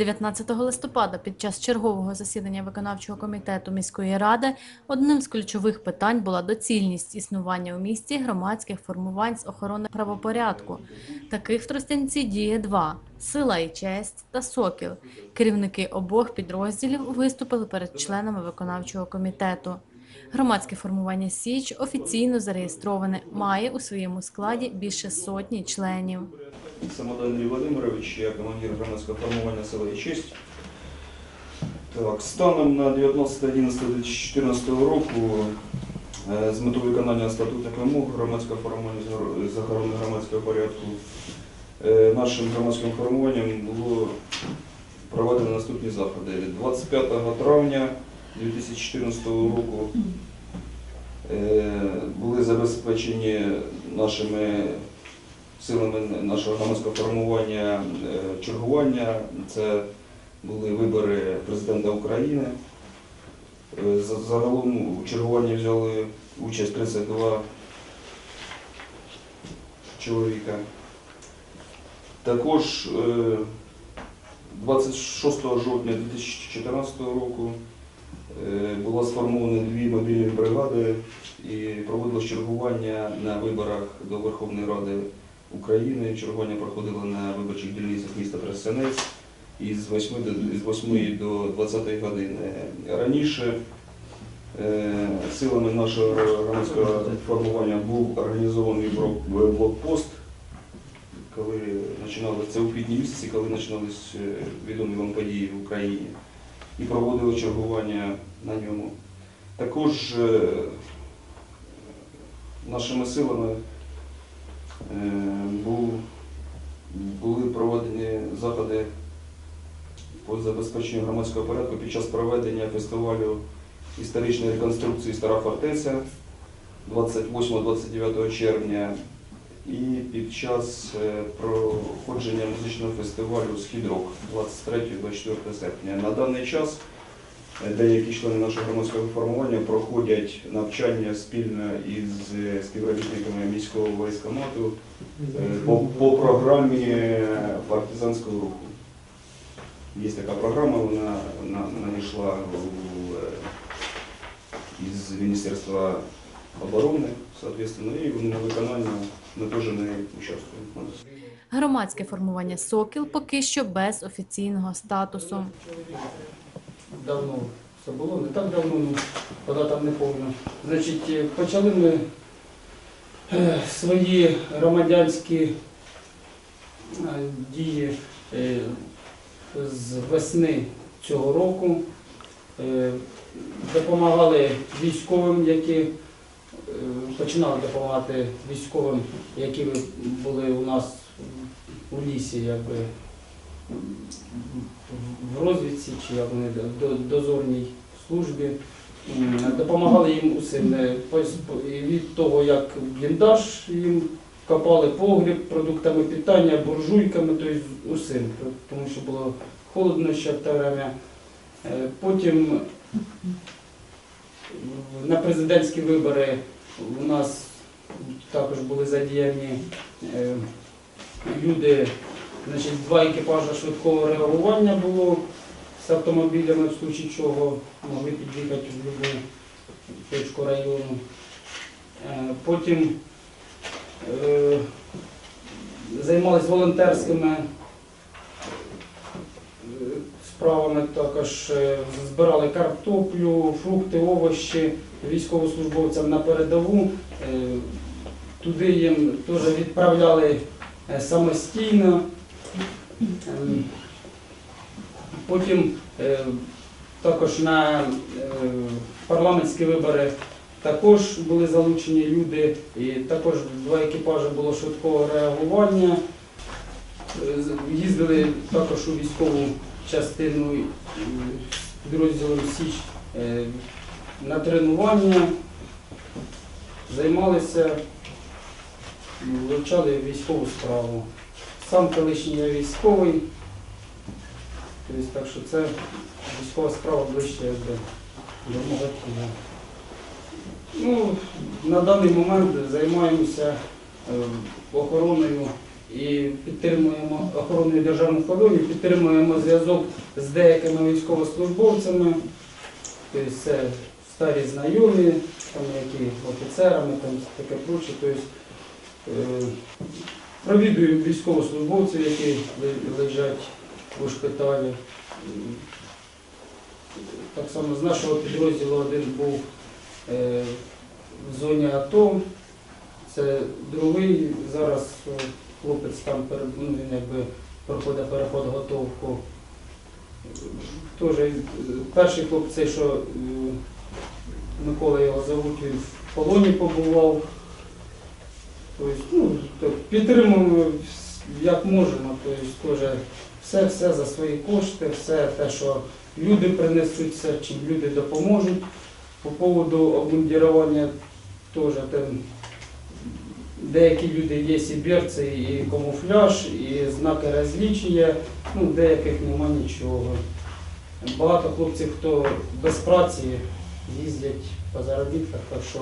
19 листопада під час чергового засідання виконавчого комітету міської ради одним з ключових питань була доцільність існування у місті громадських формувань з охорони правопорядку. Таких в Тростянці діє два – «Сила і честь» та «Сокіл». Керівники обох підрозділів виступили перед членами виконавчого комітету. Громадське формування «Січ» офіційно зареєстроване, має у своєму складі більше сотні членів. Самодан Андрій Володимирович, я командир громадського формування села і честь. Так, станом на 19.11.2014 року е, з метою виконання статутних вимог громадського формування з охорони громадського порядку е, нашим громадським формуванням було проведено наступні заходи. 25 травня 2014 року е, були забезпечені нашими силами нашого громадського формування е, чергування. Це були вибори президента України. Е, Загалом у чергуванні взяли участь 32 чоловіка. Також е, 26 жовтня 2014 року було сформовано дві мобільні бригади і проводилось чергування на виборах до Верховної Ради України. Чергування проходило на виборчих дільницях міста Тростянець із 8 до, з 8 до 20 години. Раніше е, силами нашого громадського формування був організований блокпост, коли починалося це у квітні місяці, коли починались е, відомі вам події в Україні, і проводили чергування на ньому. Також е, нашими силами Е, були проведені заходи по забезпеченню громадського порядку під час проведення фестивалю історичної реконструкції Стара фортеця 28-29 червня і під час е, проходження музичного фестивалю Східрок 23-24 серпня. На даний час е, деякі члени нашого громадського формування проходять навчання спільно із е, співробітниками міського військкомату Е, по, по програмі партизанського руху. Є така програма, вона, надійшла із Міністерства оборони, соответственно, і на виконання ми теж не участвуємо. Громадське формування «Сокіл» поки що без офіційного статусу. давно це було, не так давно, ну, коли там не повно. Значить, е, почали ми е, свої громадянські е, дії з весни цього року. Допомагали військовим, які починали допомагати військовим, які були у нас у лісі, якби в розвідці чи як вони до- дозорній службі. Допомагали їм усім. Е, Від того, як бліндаж їм копали погріб продуктами питання, буржуйками, тобто усім, тому що було холодно ще в те время. Е, Потім на президентські вибори у нас також були задіяні е, люди, значить, два екіпажа швидкого реагування було з автомобілями, в случаї чого могли під'їхати в будь-яку точку району. Е, Потім е, займалися волонтерськими справами, також е, збирали картоплю, фрукти, овочі військовослужбовцям на передову. Е, Туди їм теж відправляли е, самостійно. Ем, Потім також на парламентські вибори також були залучені люди, і також два екіпажі було швидкого реагування. Їздили також у військову частину е, підрозділом Січ е, на тренування, займалися, вивчали військову справу. Сам колишній я військовий. Тобто, так що це військова справа ближче якби, до мого тіла. Ну, на даний момент займаємося е, охороною і підтримуємо охорону державних кордонів, підтримуємо зв'язок з деякими військовослужбовцями, тобто це старі знайомі, там які офіцерами, там таке проче. Тобто, е, провідуємо військовослужбовців, які лежать у шпиталі. Так само з нашого підрозділу один був е, в зоні АТО. Це другий. Зараз хлопець там ну, якби проходить переподготовку. Теж е, перший хлопець, цей, що е, Микола його зовуть, він в полоні побував. Тобто, ну, так, підтримуємо як можемо. Тобто, теж все, все за свої кошти, все те, що люди принесуть, все, чим люди допоможуть. По поводу обмундірування теж деякі люди є і берці, і камуфляж, і знаки розлічення, ну, деяких нема нічого. Багато хлопців, хто без праці їздять по заробітках, так що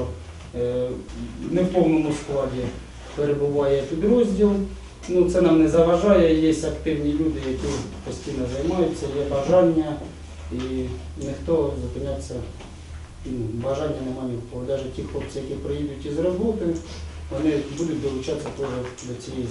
е, не в повному складі перебуває підрозділ. Ну, це нам не заважає, є активні люди, які постійно займаються, є бажання і ніхто зупинятися ну, бажання немає в кого. Навіть ті хлопці, які приїдуть із роботи, вони будуть долучатися теж до цієї.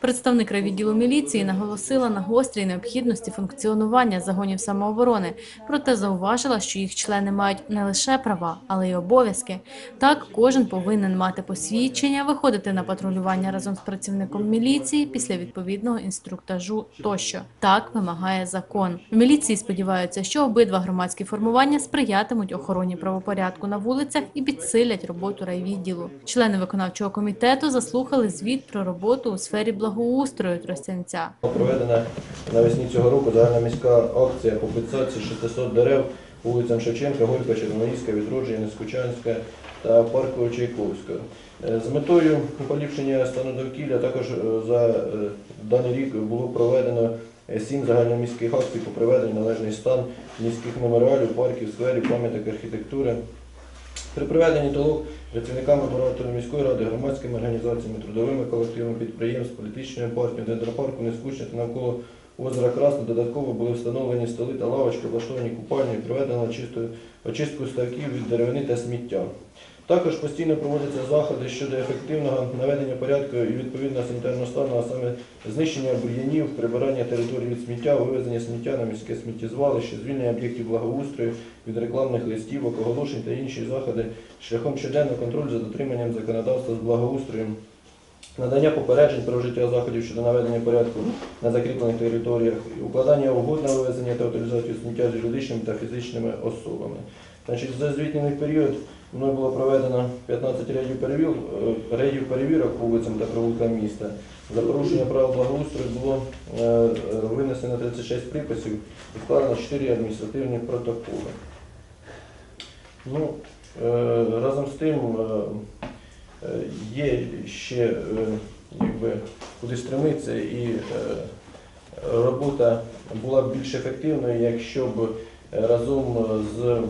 Представник райвідділу міліції наголосила на гострій необхідності функціонування загонів самооборони, проте зауважила, що їх члени мають не лише права, але й обов'язки. Так, кожен повинен мати посвідчення, виходити на патрулювання разом з працівником міліції після відповідного інструктажу тощо. Так вимагає закон. В міліції сподіваються, що обидва громадські формування сприятимуть охороні правопорядку на вулицях і підсилять роботу райвідділу. Члени виконавчого комітету заслухали звіт про роботу у сфері благоустрою Тростянця. Проведена навесні цього року загальна міська акція по підсадці 600 дерев вулицям Шевченка, Горька, Червоноїська, Відродження, Нескучанська та парку Чайковського. Е, З метою поліпшення стану довкілля також е, за е, даний рік було проведено сім загальноміських акцій по приведенню належний стан міських меморіалів, парків, скверів, пам'яток архітектури. При проведенні толок працівниками апарату міської ради, громадськими організаціями, трудовими колективами підприємств, політичними партіями, дендропарку Нескучне та навколо озера Красне додатково були встановлені столи та лавочки, облаштовані купальні, проведено очистку ставків від деревини та сміття. Також постійно проводяться заходи щодо ефективного наведення порядку і відповідного санітарного стану, а саме знищення бур'янів, прибирання територій від сміття, вивезення сміття на міське сміттєзвалище, звільнення об'єктів благоустрою від рекламних листівок, оголошень та інші заходи шляхом щоденного контролю за дотриманням законодавства з благоустроєм, надання попереджень про вжиття заходів щодо наведення порядку на закріплених територіях, укладання угод на вивезення та утилізацію сміття з юридичними та фізичними особами. Значить, за звітний період мною було проведено 15 рейдів, перевіл, е, рейдів перевірок вулицям та провулкам міста. За порушення правил благоустрою було е, винесено 36 приписів і складено 4 адміністративні протоколи. Ну, е, разом з тим е, є ще якби, куди стремитися, і робота була б більш ефективною, якщо б разом з,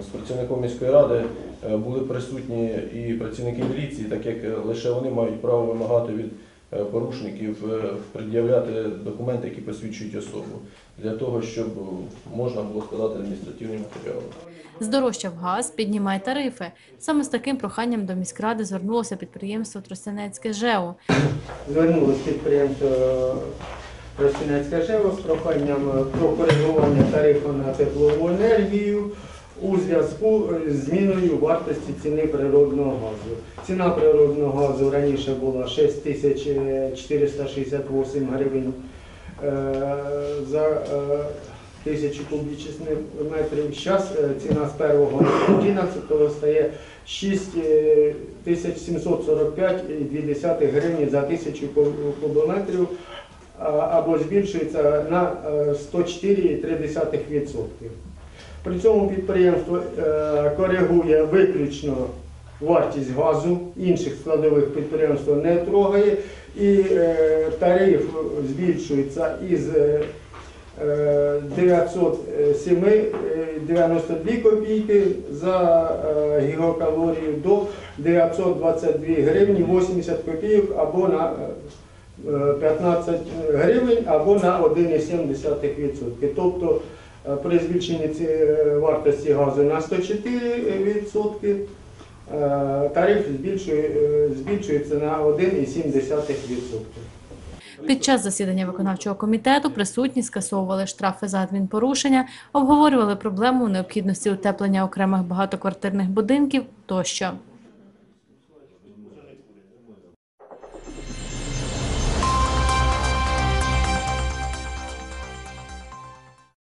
з працівником міської ради е, були присутні і працівники міліції, так як е, лише вони мають право вимагати від е, порушників пред'являти документи, які посвідчують особу, для того, щоб можна було складати адміністративні матеріали. Здорожчав газ, піднімай тарифи. Саме з таким проханням до міськради звернулося підприємство Тростянецьке ЖЕО. Звернулось підприємство Ростинецьке ЖЕВО з проханням про коригування тарифу на теплову енергію у зв'язку з зміною вартості ціни природного газу. Ціна природного газу раніше була 6468 гривень е, за е, тисячу кубічних метрів. Зараз ціна з 1.11 стає 6745,2 гривні за тисячу кубометрів або збільшується на е, 104,3%. При цьому підприємство е, коригує виключно вартість газу, інших складових підприємство не трогає, і е, тариф збільшується із е, е, 907,92 копійки за гігакалорію до 922 гривні 80 копійок або на е, е, 15 гривень або на 1,7%. Тобто при збільшенні цієї вартості газу на 104%, е, тариф збільшує- е, збільшується на 1,7%. Під час засідання виконавчого комітету присутні скасовували штрафи за адмінпорушення, обговорювали проблему необхідності утеплення окремих багатоквартирних будинків тощо.